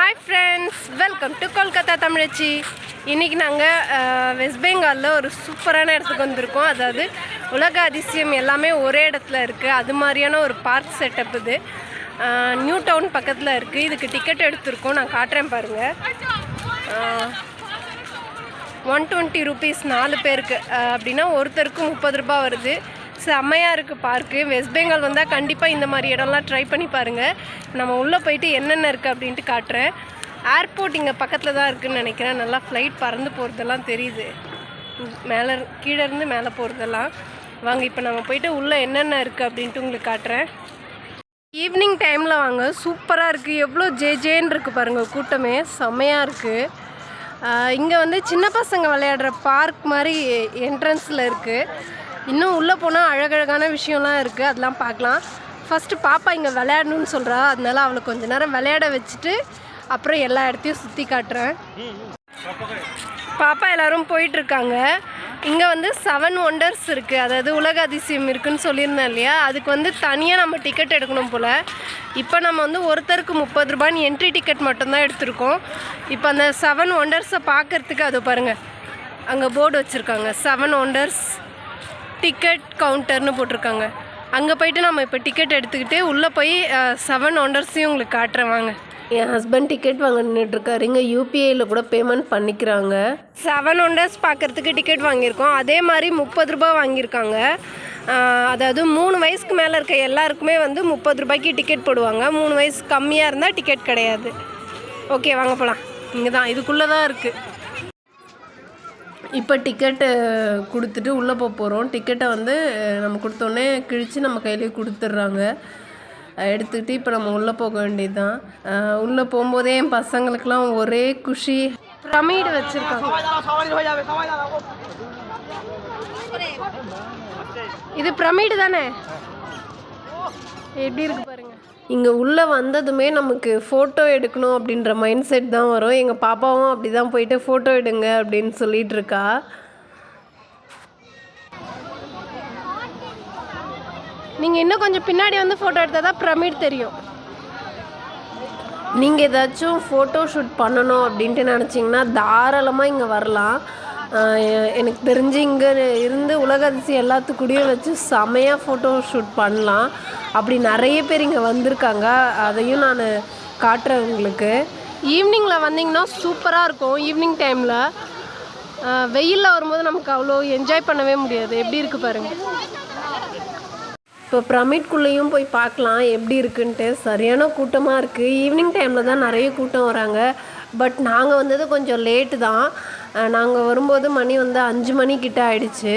Hi friends welcome to Kolkata தமிழச்சி இன்றைக்கி நாங்கள் west பெங்காலில் ஒரு சூப்பரான இடத்துக்கு வந்திருக்கோம். அதாவது உலக அதிசயம் எல்லாமே ஒரே இடத்துல இருக்குது அது மாதிரியான ஒரு பார்க் செட்டப் இது. நியூ டவுன் பக்கத்தில் இருக்குது இதுக்கு டிக்கெட் எடுத்திருக்கோம். நான் காட்டுறேன் பாருங்கள் ஒன் டுவெண்ட்டி ருபீஸ் நாலு பேருக்கு. அப்படின்னா ஒருத்தருக்கு முப்பது ரூபாய் வருது. செம்மையாக இருக்குது பார்க்கு. வெஸ்ட் பெங்கால் வந்தால் கண்டிப்பாக இந்த மாதிரி இடம்லாம் ட்ரை பண்ணி பாருங்கள் நம்ம உள்ளே போயிட்டு என்னென்ன இருக்குது அப்படின்ட்டு காட்டுறேன். ஏர்போர்ட் இங்கே பக்கத்தில் தான் இருக்குதுன்னு நினைக்கிறேன். நல்லா ஃப்ளைட் பறந்து போகிறதெல்லாம் தெரியுது. மேலே கீழேருந்து மேலே போகிறதெல்லாம் வாங்க இப்போ நம்ம போயிட்டு உள்ளே என்னென்ன இருக்குது அப்படின்ட்டு உங்களுக்கு காட்டுறேன். ஈவினிங் டைமில் வாங்க. சூப்பராக இருக்குது எவ்வளோ ஜே ஜேன்னு இருக்குது பாருங்கள் கூட்டமே செம்மையாக இருக்குது இங்கே வந்து சின்ன பசங்க விளையாடுற பார்க் மாதிரி என்ட்ரன்ஸில் இருக்குது இன்னும் உள்ளே போனால் அழகழகான விஷயம்லாம் இருக்குது அதெல்லாம் பார்க்கலாம். ஃபஸ்ட்டு பாப்பா இங்கே விளையாடணும்னு சொல்கிறா அதனால அவளை கொஞ்ச நேரம் விளையாட வச்சுட்டு அப்புறம் எல்லா இடத்தையும் சுற்றி காட்டுறேன். பாப்பா எல்லாரும் போயிட்டுருக்காங்க. இங்கே வந்து செவன் ஒண்டர்ஸ் இருக்குது அதாவது உலக அதிசயம் இருக்குன்னு சொல்லியிருந்தேன் இல்லையா? அதுக்கு வந்து தனியாக நம்ம டிக்கெட் எடுக்கணும் போல். இப்போ நம்ம வந்து ஒருத்தருக்கு முப்பது ரூபான்னு என்ட்ரி டிக்கெட் மட்டும்தான் எடுத்திருக்கோம். இப்போ அந்த செவன் ஒண்டர்ஸை பார்க்கறதுக்கு அது பாருங்கள் அங்கே போர்டு வச்சுருக்காங்க. செவன் ஒண்டர்ஸ் டிக்கெட் கவுண்டர்னு போட்டிருக்காங்க. அங்கே போயிட்டு நம்ம இப்போ டிக்கெட் எடுத்துக்கிட்டு உள்ளே போய் செவன் ஒண்டர்ஸையும் உங்களுக்கு காட்டுறேன் வாங்க. என் ஹஸ்பண்ட் டிக்கெட் வாங்க நின்றுட்டுருக்காரு இங்கே யூபிஐயில் கூட பேமெண்ட் பண்ணிக்கிறாங்க. செவன் ஒண்டர்ஸ் பார்க்குறதுக்கு டிக்கெட் வாங்கியிருக்கோம். அதே மாதிரி முப்பது ரூபாய் வாங்கியிருக்காங்க. அதாவது மூணு வயசுக்கு மேலே இருக்க எல்லாருக்குமே வந்து முப்பது ரூபாய்க்கு டிக்கெட் போடுவாங்க. மூணு வயசு கம்மியாக இருந்தால் டிக்கெட் கிடையாது. ஓகே வாங்க போகலாம் இங்கே தான் இதுக்குள்ளே தான் இருக்குது இப்போ டிக்கெட்டு கொடுத்துட்டு உள்ளே போக போகிறோம் டிக்கெட்டை வந்து நம்ம கொடுத்தோன்னே கிழித்து நம்ம கையிலேயே கொடுத்துட்றாங்க. எடுத்துக்கிட்டு இப்போ நம்ம உள்ளே போக வேண்டியது தான் உள்ளே போகும்போதே என் பசங்களுக்கெல்லாம் ஒரே குஷி. பிரமிடு வச்சுருக்காங்க. இது பிரமிடு தானே? எப்படி இருக்கு இங்கே உள்ளே வந்ததுமே நமக்கு ஃபோட்டோ எடுக்கணும் அப்படின்ற மைண்ட் செட் தான் வரும். எங்கள் பாப்பாவும் அப்படி தான் போயிட்டு ஃபோட்டோ எடுங்க அப்படின்னு சொல்லிட்டு இருக்கா. நீங்கள் இன்னும் கொஞ்சம் பின்னாடி வந்து ஃபோட்டோ எடுத்தால் தான் பிரமிட் தெரியும். நீங்கள் ஏதாச்சும் ஃபோட்டோ ஷூட் பண்ணணும் அப்படின்ட்டு நினச்சிங்கன்னா தாராளமாக இங்கே வரலாம். எனக்கு தெரிஞ்சு இங்கே இருந்து உலக அதிசயம் எல்லாத்துக்கூடயும் வச்சு செமையாக ஃபோட்டோ ஷூட் பண்ணலாம். அப்படி நிறைய பேர் இங்கே வந்திருக்காங்க. அதையும் நான் காட்டுறேன் உங்களுக்கு. ஈவினிங்கில் வந்தீங்கன்னா சூப்பராக இருக்கும். ஈவினிங் டைமில் வெயிலில் வரும்போது நமக்கு அவ்வளோ என்ஜாய் பண்ணவே முடியாது. எப்படி இருக்குது பாருங்கள் இப்போ பிரமிட்குள்ளேயும் போய் பார்க்கலாம். எப்படி இருக்குன்ட்டு. சரியான கூட்டமாக இருக்குது ஈவினிங் டைமில் தான் நிறைய கூட்டம் வராங்க. பட் நாங்கள் வந்தது கொஞ்சம் லேட்டு தான். நாங்கள் வரும்போது மணி வந்து அஞ்சு மணிக்கிட்ட ஆயிடுச்சு.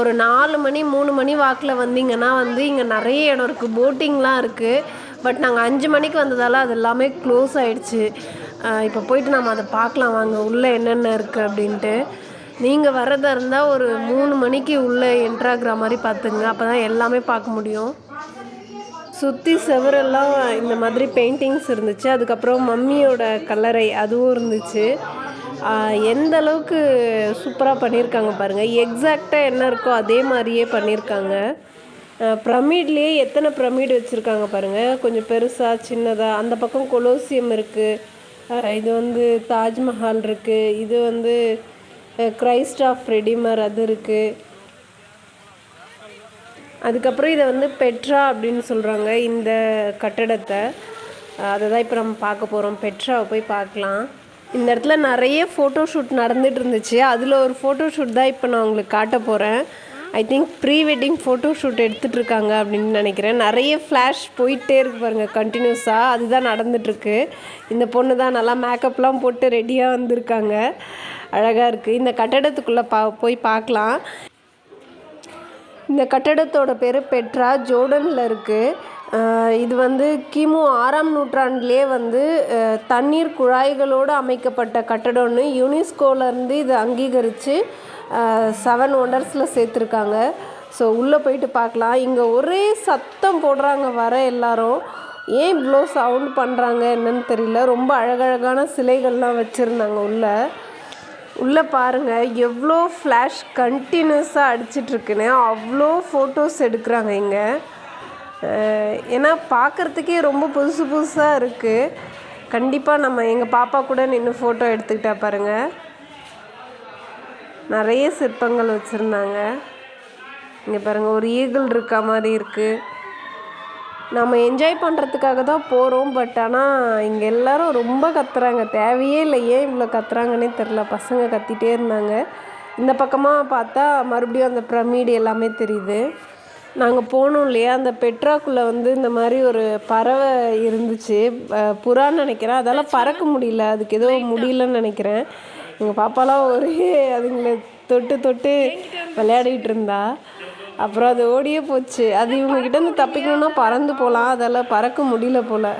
ஒரு நாலு மணி மூணு மணி வாக்கில் வந்தீங்கன்னா வந்து இங்கே நிறைய இடம் இருக்குது போட்டிங்லாம் இருக்குது பட் நாங்கள் அஞ்சு மணிக்கு வந்ததால் அது எல்லாமே க்ளோஸ் ஆகிடுச்சு இப்போ போயிட்டு நம்ம அதை பார்க்கலாம் வாங்க உள்ளே என்னென்ன இருக்குது அப்படின்ட்டு. நீங்கள் வர்றதா இருந்தால் ஒரு மூணு மணிக்கு உள்ளே என்ட்ராகிற மாதிரி பார்த்துங்க அப்போ தான் எல்லாமே பார்க்க முடியும். சுற்றி செவரெல்லாம் இந்த மாதிரி பெயிண்டிங்ஸ் இருந்துச்சு. அதுக்கப்புறம் மம்மியோட கல்லறை அதுவும் இருந்துச்சு. எந்த அளவுக்கு சூப்பராக பண்ணியிருக்காங்க பாருங்கள் எக்ஸாக்டாக என்ன இருக்கோ அதே மாதிரியே பண்ணியிருக்காங்க பிரமிட்லேயே எத்தனை பிரமிட் வச்சுருக்காங்க பாருங்கள் கொஞ்சம் பெருசாக சின்னதாக அந்த பக்கம் கொலோசியம் இருக்குது இது வந்து தாஜ்மஹால் இருக்குது இது வந்து கிரைஸ்ட் ஆஃப் ரெடிமர் அது இருக்குது அதுக்கப்புறம் இதை வந்து பெட்ரா அப்படின்னு சொல்கிறாங்க இந்த கட்டடத்தை. அதை தான் இப்போ நம்ம பார்க்க போகிறோம் பெட்ராவை போய் பார்க்கலாம். இந்த இடத்துல நிறைய ஃபோட்டோ ஷூட் நடந்துட்டு இருந்துச்சு அதில் ஒரு ஃபோட்டோ ஷூட் தான் இப்போ நான் உங்களுக்கு காட்ட போகிறேன் I think pre wedding photo shoot எடுத்துகிட்டு இருக்காங்க அப்படின்னு நினைக்கிறேன். நிறைய ஃப்ளாஷ் போயிட்டே இருக்கு பாருங்கள் கண்டினியூஸாக அதுதான் நடந்துட்டுருக்கு. இந்த பொண்ணு தான் நல்லா மேக்கப்லாம் போட்டு ரெடியாக வந்திருக்காங்க. அழகாக இருக்குது இந்த கட்டடத்துக்குள்ளே பா போய் பார்க்கலாம். இந்த கட்டடத்தோட பேர் பெட்ரா. ஜோர்டனில் இருக்குது இது வந்து கிமு ஆறாம் நூற்றாண்டுலேயே வந்து தண்ணீர் குழாய்களோடு அமைக்கப்பட்ட கட்டடம்னு யுனெஸ்கோலேருந்து இது அங்கீகரித்து செவன் ஒண்டர்ஸில் சேர்த்துருக்காங்க. ஸோ உள்ளே போயிட்டு பார்க்கலாம். இங்கே ஒரே சத்தம் போடுறாங்க வர எல்லாரும். ஏன் இவ்வளோ சவுண்ட் பண்ணுறாங்க என்னன்னு தெரியல. ரொம்ப அழகழகான சிலைகள்லாம் வச்சுருந்தாங்க உள்ளே. உள்ளே பாருங்கள் எவ்வளோ ஃப்ளாஷ் கண்டினியூஸாக அடிச்சிட்ருக்குன்னு. அவ்வளோ ஃபோட்டோஸ் எடுக்கிறாங்க இங்கே. ஏன்னா பார்க்குறதுக்கே ரொம்ப புதுசு புதுசாக இருக்குது கண்டிப்பாக நம்ம எங்கள் பாப்பா கூட நின்று ஃபோட்டோ எடுத்துக்கிட்டா பாருங்கள் நிறைய சிற்பங்கள் வச்சுருந்தாங்க. இங்கே பாருங்கள் ஒரு ஈகிள் இருக்க மாதிரி இருக்குது நம்ம என்ஜாய் பண்ணுறதுக்காக தான் போகிறோம் பட் ஆனால் இங்கே எல்லாரும் ரொம்ப கத்துறாங்க. தேவையே இல்லை ஏன் இவ்வளோ கத்துறாங்கன்னே தெரில பசங்க கத்திகிட்டே இருந்தாங்க. இந்த பக்கமாக பார்த்தா மறுபடியும் அந்த பிரமிடு எல்லாமே தெரியுது. நாங்கள் போனோம் இல்லையா? அந்த பெட்ராக்குள்ளே வந்து இந்த மாதிரி ஒரு பறவை இருந்துச்சு. புறான்னு நினைக்கிறேன். அதால் பறக்க முடியல. அதுக்கு ஏதோ முடியலன்னு நினைக்கிறேன். எங்கள் பாப்பாலாம் ஒரே அதுங்களை தொட்டு தொட்டு விளையாடிட்டு இருந்தா. அப்புறம் அது ஓடியே போச்சு. அது இவங்க கிட்ட இருந்து தப்பிக்கணும்னா பறந்து போகலாம் அதால் பறக்க முடியல போல்.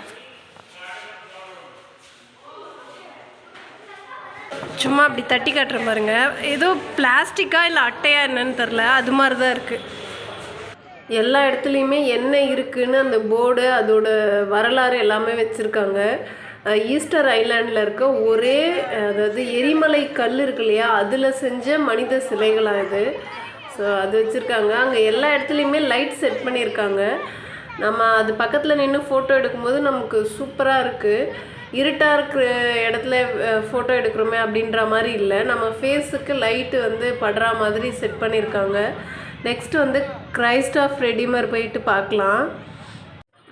சும்மா அப்படி தட்டி காட்டுறேன் பாருங்க. ஏதோ பிளாஸ்டிக்கா இல்லை அட்டையா என்னன்னு தெரில அது மாதிரி தான் இருக்குது எல்லா இடத்துலையுமே என்ன இருக்குன்னு அந்த போர்டு அதோட வரலாறு எல்லாமே வச்சுருக்காங்க. ஈஸ்டர் ஐலாண்டில் இருக்க ஒரே அதாவது எரிமலை கல் இருக்கு இல்லையா அதில் செஞ்ச மனித சிலைகளாக இது. ஸோ அது வச்சுருக்காங்க. அங்கே எல்லா இடத்துலையுமே லைட் செட் பண்ணியிருக்காங்க. நம்ம அது பக்கத்தில் நின்று ஃபோட்டோ எடுக்கும்போது நமக்கு சூப்பராக இருக்குது இருட்டாக இருக்கிற இடத்துல ஃபோட்டோ எடுக்கிறோமே அப்படின்ற மாதிரி இல்லை. நம்ம ஃபேஸுக்கு லைட்டு வந்து படுற மாதிரி செட் பண்ணியிருக்காங்க. நெக்ஸ்ட் வந்து கிரைஸ்ட் ஆஃப் ரெடிமர் போயிட்டு பார்க்கலாம்.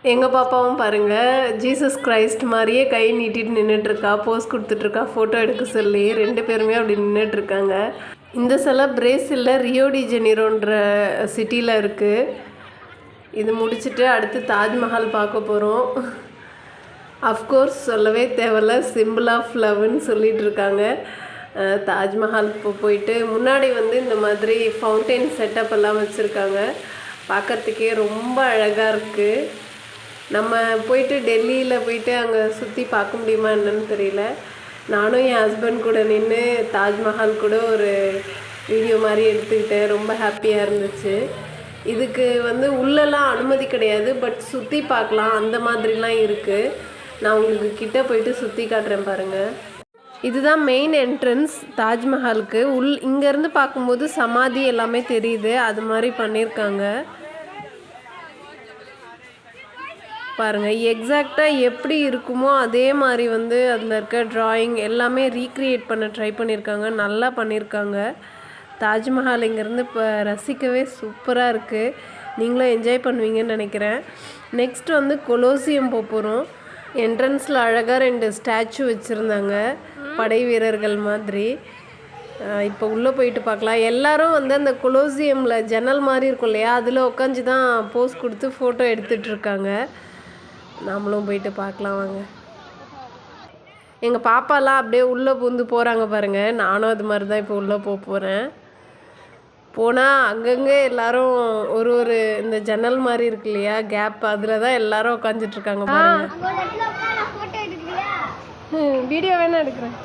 எங்கள் பாப்பாவும் பாருங்கள் ஜீசஸ் கிரைஸ்ட் மாதிரியே கை நீட்டிட்டு நின்றுட்டுருக்கா போஸ் கொடுத்துட்ருக்கா ஃபோட்டோ எடுக்க சொல்லி ரெண்டு பேருமே அப்படி நின்றுட்டுருக்காங்க இந்த சிலை பிரேசிலில் ரியோடி ஜெனிரோன்ற சிட்டியில் இருக்குது இது முடிச்சுட்டு அடுத்து தாஜ்மஹால் பார்க்க போகிறோம் அஃப்கோர்ஸ் சொல்லவே தேவையில்ல சிம்பிள் ஆஃப் லவ்னு சொல்லிகிட்டு இருக்காங்க தாஜ்மஹால் இப்போ போயிட்டு முன்னாடி வந்து இந்த மாதிரி ஃபவுண்டைன் செட்டப் எல்லாம் வச்சுருக்காங்க. பார்க்கறதுக்கே ரொம்ப அழகாக இருக்குது நம்ம போயிட்டு டெல்லியில் போயிட்டு அங்கே சுற்றி பார்க்க முடியுமா என்னன்னு தெரியல. நானும் என் ஹஸ்பண்ட் கூட நின்று தாஜ்மஹால் கூட ஒரு வீடியோ மாதிரி எடுத்துக்கிட்டேன் ரொம்ப ஹாப்பியாக இருந்துச்சு. இதுக்கு வந்து உள்ளெல்லாம் அனுமதி கிடையாது பட் சுற்றி பார்க்கலாம். அந்த மாதிரிலாம் இருக்குது நான் உங்களுக்கு கிட்டே போயிட்டு சுற்றி காட்டுறேன் பாருங்கள் இதுதான் மெயின் என்ட்ரன்ஸ் தாஜ்மஹாலுக்கு. உள் இங்கேருந்து பார்க்கும்போது சமாதி எல்லாமே தெரியுது. அது மாதிரி பண்ணியிருக்காங்க. பாருங்கள் எக்ஸாக்டாக எப்படி இருக்குமோ அதே மாதிரி வந்து அதில் இருக்க ட்ராயிங் எல்லாமே ரீக்ரியேட் பண்ண ட்ரை பண்ணியிருக்காங்க. நல்லா பண்ணியிருக்காங்க. தாஜ்மஹால் இங்கேருந்து இப்போ ரசிக்கவே சூப்பராக இருக்குது நீங்களும் என்ஜாய் பண்ணுவீங்கன்னு நினைக்கிறேன். நெக்ஸ்ட் வந்து கொலோசியம் போகிறோம் என்ட்ரன்ஸில் அழகாக ரெண்டு ஸ்டாச்சு வச்சுருந்தாங்க. படை வீரர்கள் மாதிரி. இப்போ உள்ளே போயிட்டு பார்க்கலாம் எல்லாரும் வந்து அந்த கொலோசியமில் ஜன்னல் மாதிரி இருக்கும் இல்லையா? அதில் உட்காந்து தான் போஸ் கொடுத்து ஃபோட்டோ எடுத்துட்டு இருக்காங்க. நாமளும் போயிட்டு பார்க்கலாம் வாங்க. எங்கள் பாப்பாலாம் அப்படியே உள்ளே பூந்து போகிறாங்க பாருங்கள் நானும் அது மாதிரி தான் இப்போ உள்ளே போக போகிறேன் போனால் அங்கங்கே எல்லாரும் ஒரு ஒரு இந்த ஜன்னல் மாதிரி இருக்கு இல்லையா? கேப் அதில் தான் எல்லாரும் உட்காந்துட்டு இருக்காங்க பாருங்க அங்க ஒரு இடத்துல உட்கார போட்டோ எடுக்கலையா வீடியோ வேணா எடுக்கிறேன்.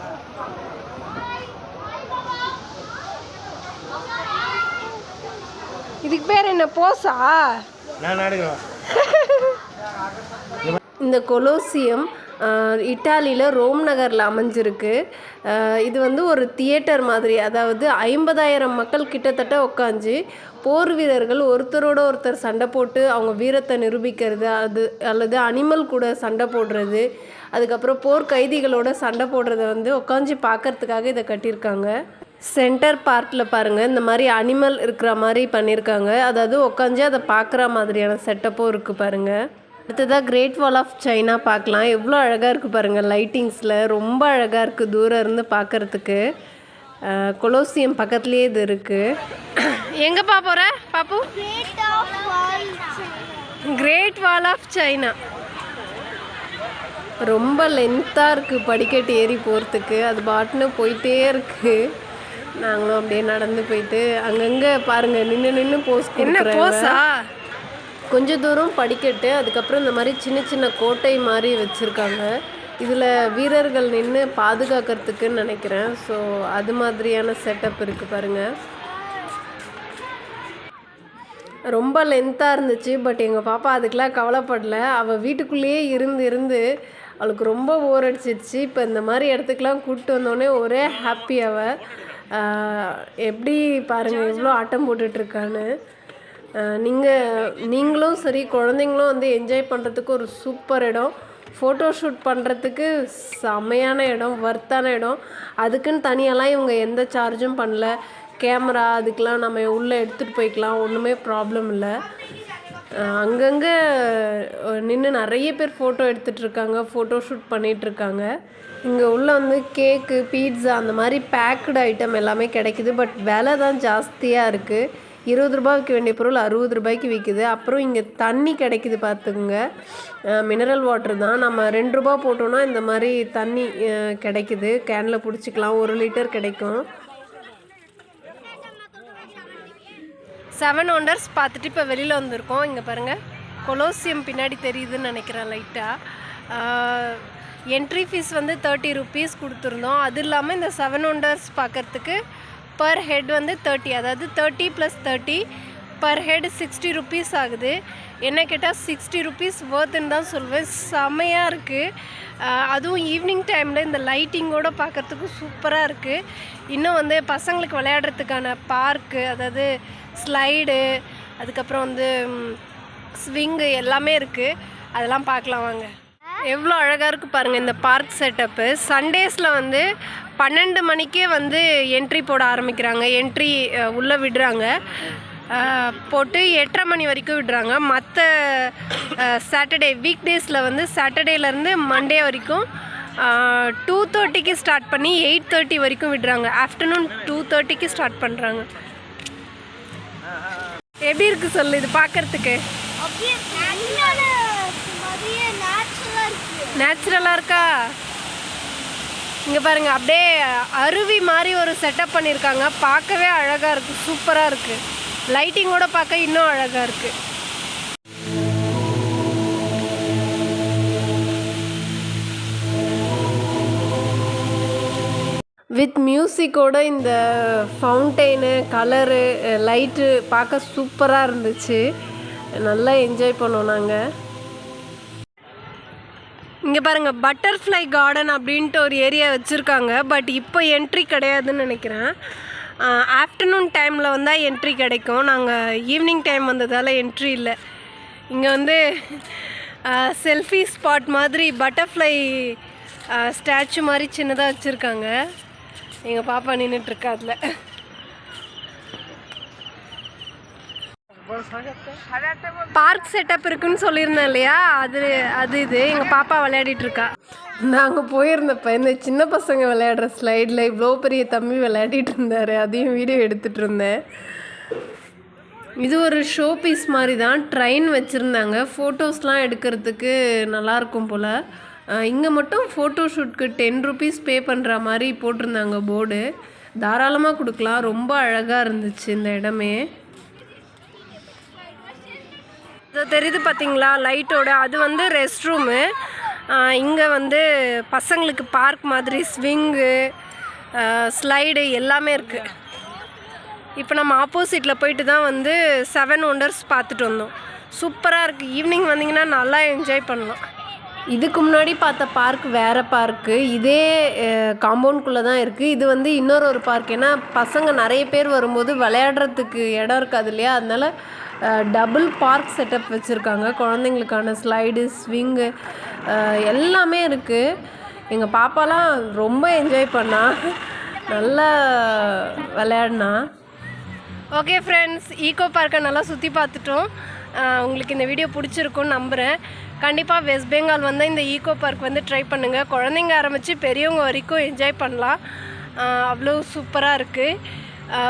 இதுக்கு பேர் என்ன போஸா? இந்த கொலோசியம் இட்டாலியில் ரோம் நகரில் அமைஞ்சிருக்கு. இது வந்து ஒரு தியேட்டர் மாதிரி அதாவது ஐம்பதாயிரம் மக்கள் கிட்டத்தட்ட உட்காந்து போர் வீரர்கள் ஒருத்தரோட ஒருத்தர் சண்டை போட்டு அவங்க வீரத்தை நிரூபிக்கிறது அது அல்லது அனிமல் கூட சண்டை போடுறது அதுக்கப்புறம் போர் கைதிகளோட சண்டை போடுறத வந்து உட்காந்து பார்க்கறதுக்காக இதை கட்டியிருக்காங்க. சென்டர் பார்ட்டில் பாருங்கள் இந்த மாதிரி அனிமல் இருக்கிற மாதிரி பண்ணியிருக்காங்க. அதாவது உட்காந்து அதை பார்க்குற மாதிரியான செட்டப்பும் இருக்குது பாருங்கள் அடுத்ததாக கிரேட் வால் ஆஃப் சைனா பார்க்கலாம். எவ்வளோ அழகாக இருக்குது பாருங்கள் லைட்டிங்ஸில் ரொம்ப அழகாக இருக்குது தூரம் இருந்து பார்க்குறதுக்கு. கொலோசியம் பக்கத்துலேயே இது இருக்குது எங்கேப்பா போகிற பாப்பு? கிரேட் வால் ஆஃப் சைனா ரொம்ப லென்த்தாக இருக்குது படிக்கட்டு ஏறி போகிறதுக்கு அது பாட்டுன்னு போயிட்டே இருக்குது நாங்களும் அப்படியே நடந்து போயிட்டு அங்கங்கே பாருங்கள் நின்று நின்று போஸ் என்ன போஸா கொஞ்ச தூரம் படிக்கட்டு அதுக்கப்புறம் இந்த மாதிரி சின்ன சின்ன கோட்டை மாதிரி வச்சுருக்காங்க. இதில் வீரர்கள் நின்று பாதுகாக்கிறதுக்குன்னு நினைக்கிறேன். ஸோ அது மாதிரியான செட்டப் இருக்குது பாருங்கள் ரொம்ப லென்த்தாக இருந்துச்சு பட் எங்கள் பாப்பா அதுக்கெலாம் கவலைப்படல. அவள் வீட்டுக்குள்ளேயே இருந்து இருந்து அவளுக்கு ரொம்ப போர் அடிச்சிருச்சு. இப்போ இந்த மாதிரி இடத்துக்குலாம் கூப்பிட்டு வந்தோடனே ஒரே ஹாப்பி அவ. எப்படி பாருங்கள் எவ்வளோ ஆட்டம் போட்டுட்ருக்கான்னு நீங்கள் நீங்களும் சரி குழந்தைங்களும் வந்து என்ஜாய் பண்ணுறதுக்கு ஒரு சூப்பர் இடம். ஃபோட்டோ ஷூட் பண்ணுறதுக்கு செமையான இடம் ஒர்த்தான இடம். அதுக்குன்னு தனியாலாம் இவங்க எந்த சார்ஜும் பண்ணல. கேமரா அதுக்கெலாம் நம்ம உள்ளே எடுத்துகிட்டு போய்க்கலாம் ஒன்றுமே ப்ராப்ளம் இல்லை. அங்கங்கே நின்று நிறைய பேர் ஃபோட்டோ எடுத்துகிட்டு இருக்காங்க ஃபோட்டோ ஷூட் பண்ணிகிட்ருக்காங்க இங்கே உள்ள வந்து கேக்கு பீட்சா அந்த மாதிரி பேக்குடு ஐட்டம் எல்லாமே கிடைக்குது. பட் விலை தான் ஜாஸ்தியாக இருக்குது இருபது ரூபாய் விற்க வேண்டிய பொருள் அறுபது ரூபாய்க்கு விற்கிது அப்புறம் இங்கே தண்ணி கிடைக்குது பார்த்துக்குங்க. மினரல் வாட்டர் தான். நம்ம ரெண்டு ரூபா போட்டோன்னா இந்த மாதிரி தண்ணி கிடைக்கிது. கிடைக்குது கேனில் பிடிச்சிக்கலாம். ஒரு லிட்டர் கிடைக்கும். செவன் ஒண்டர்ஸ் பார்த்துட்டு இப்போ வெளியில் வந்திருக்கோம். இங்கே பாருங்கள் கொலோசியம் பின்னாடி தெரியுதுன்னு நினைக்கிறேன் லைட்டாக என்ட்ரி ஃபீஸ் வந்து தேர்ட்டி ருபீஸ் கொடுத்துருந்தோம். அது இல்லாமல் இந்த செவன் ஒண்டர்ஸ் பார்க்கறதுக்கு பர் ஹெட் வந்து தேர்ட்டி அதாவது thirty plus thirty per head sixty rupees ஆகுது. என்ன கேட்டால் சிக்ஸ்டி ருபீஸ் ஒர்த்துன்னு தான் சொல்வேன். செமையாக இருக்குது அதுவும் ஈவினிங் டைமில் இந்த லைட்டிங்கோடு பார்க்குறதுக்கு சூப்பராக இருக்குது இன்னும் வந்து பசங்களுக்கு விளையாடுறதுக்கான பார்க்கு அதாவது ஸ்லைடு அதுக்கப்புறம் வந்து ஸ்விங்கு எல்லாமே இருக்குது அதெல்லாம் பார்க்கலாம் வாங்க. எவ்வளோ அழகாக இருக்குது பாருங்கள் இந்த பார்க் செட்டப்பு சண்டேஸில் வந்து பன்னெண்டு மணிக்கே வந்து என்ட்ரி போட ஆரம்பிக்கிறாங்க. என்ட்ரி உள்ளே விடுறாங்க. போட்டு எட்டரை மணி வரைக்கும் விடுறாங்க. மற்ற சாட்டர்டே வீக் டேஸில் வந்து சாட்டர்டேலேருந்து மண்டே வரைக்கும் டூ தேர்ட்டிக்கு ஸ்டார்ட் பண்ணி எயிட் தேர்ட்டி வரைக்கும் விடுறாங்க. ஆஃப்டர்நூன் டூ தேர்ட்டிக்கு ஸ்டார்ட் பண்ணுறாங்க எப்படி இருக்குது சொல்லு இது பார்க்கறதுக்கு நேச்சுரலாக இருக்கா. இங்கே பாருங்க அப்படியே அருவி மாதிரி ஒரு செட்டப் பண்ணியிருக்காங்க பார்க்கவே அழகாக இருக்குது சூப்பராக இருக்குது லைட்டிங்கோட பார்க்க இன்னும் அழகாக இருக்குது வித் மியூசிக்கோட இந்த ஃபவுண்டெயினு கலரு லைட்டு பார்க்க சூப்பராக இருந்துச்சு. நல்லா என்ஜாய் பண்ணோம் நாங்கள் இங்கே பாருங்கள் பட்டர்ஃப்ளை கார்டன் அப்படின்ட்டு ஒரு ஏரியா வச்சுருக்காங்க. பட் இப்போ என்ட்ரி கிடையாதுன்னு நினைக்கிறேன். ஆஃப்டர்நூன் டைமில் வந்தால் என்ட்ரி கிடைக்கும். நாங்கள் ஈவினிங் டைம் வந்ததால் என்ட்ரி இல்லை. இங்கே வந்து செல்ஃபி ஸ்பாட் மாதிரி பட்டர்ஃப்ளை ஸ்டாச்சு மாதிரி சின்னதாக வச்சுருக்காங்க. எங்கள் பாப்பா நின்றுட்டுருக்கா அதில். பார்க் செட்டப் இருக்குன்னு சொல்லியிருந்தேன் இல்லையா? அது அது இது. எங்கள் பாப்பா விளையாடிட்டு இருக்கா. நாங்கள் போயிருந்தப்ப இந்த சின்ன பசங்க விளையாடுற ஸ்லைடில் இவ்வளோ பெரிய தம்பி விளையாடிட்டு இருந்தார். அதையும் வீடியோ எடுத்துகிட்டு இருந்தேன். இது ஒரு ஷோ பீஸ் மாதிரி தான் ட்ரெயின் வச்சுருந்தாங்க. ஃபோட்டோஸ்லாம் எடுக்கிறதுக்கு நல்லாயிருக்கும் போல். இங்கே மட்டும் ஃபோட்டோ ஷூட்க்கு டென் ருபீஸ் பே பண்ணுற மாதிரி போட்டிருந்தாங்க போர்டு. தாராளமாக கொடுக்கலாம். ரொம்ப அழகாக இருந்துச்சு இந்த இடமே இது தெரியுது பார்த்தீங்களா? லைட்டோட. அது வந்து ரெஸ்ட் ரூமு. இங்கே வந்து பசங்களுக்கு பார்க் மாதிரி ஸ்விங்கு ஸ்லைடு எல்லாமே இருக்குது இப்போ நம்ம ஆப்போசிட்டில் போயிட்டு தான் வந்து செவன் ஒண்டர்ஸ் பார்த்துட்டு வந்தோம். சூப்பராக இருக்குது ஈவினிங் வந்தீங்கன்னா நல்லா என்ஜாய் பண்ணலாம். இதுக்கு முன்னாடி பார்த்த பார்க் வேறு பார்க்கு. இதே காம்பவுண்ட்குள்ளே தான் இருக்குது இது வந்து இன்னொரு ஒரு பார்க். ஏன்னா பசங்க நிறைய பேர் வரும்போது விளையாடுறதுக்கு இடம் இருக்காது இல்லையா? அதனால் டபுள் பார்க் செட்டப் வச்சுருக்காங்க. குழந்தைங்களுக்கான ஸ்லைடு ஸ்விங்கு எல்லாமே இருக்குது எங்கள் பாப்பாலாம் ரொம்ப என்ஜாய் பண்ணா. நல்லா விளையாடினா. ஓகே ஃப்ரெண்ட்ஸ் ஈகோ பார்க்கை நல்லா சுற்றி பார்த்துட்டோம். உங்களுக்கு இந்த வீடியோ பிடிச்சிருக்கும்னு நம்புகிறேன் கண்டிப்பாக வெஸ்ட் பெங்கால் வந்து இந்த ஈகோ பார்க் வந்து ட்ரை பண்ணுங்கள் குழந்தைங்க ஆரம்பித்து பெரியவங்க வரைக்கும் என்ஜாய் பண்ணலாம். அவ்வளோ சூப்பராக இருக்குது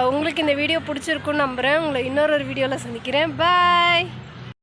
உங்களுக்கு இந்த வீடியோ பிடிச்சிருக்குன்னு நம்புகிறேன் உங்களை இன்னொரு ஒரு வீடியோவில் சந்திக்கிறேன். பாய்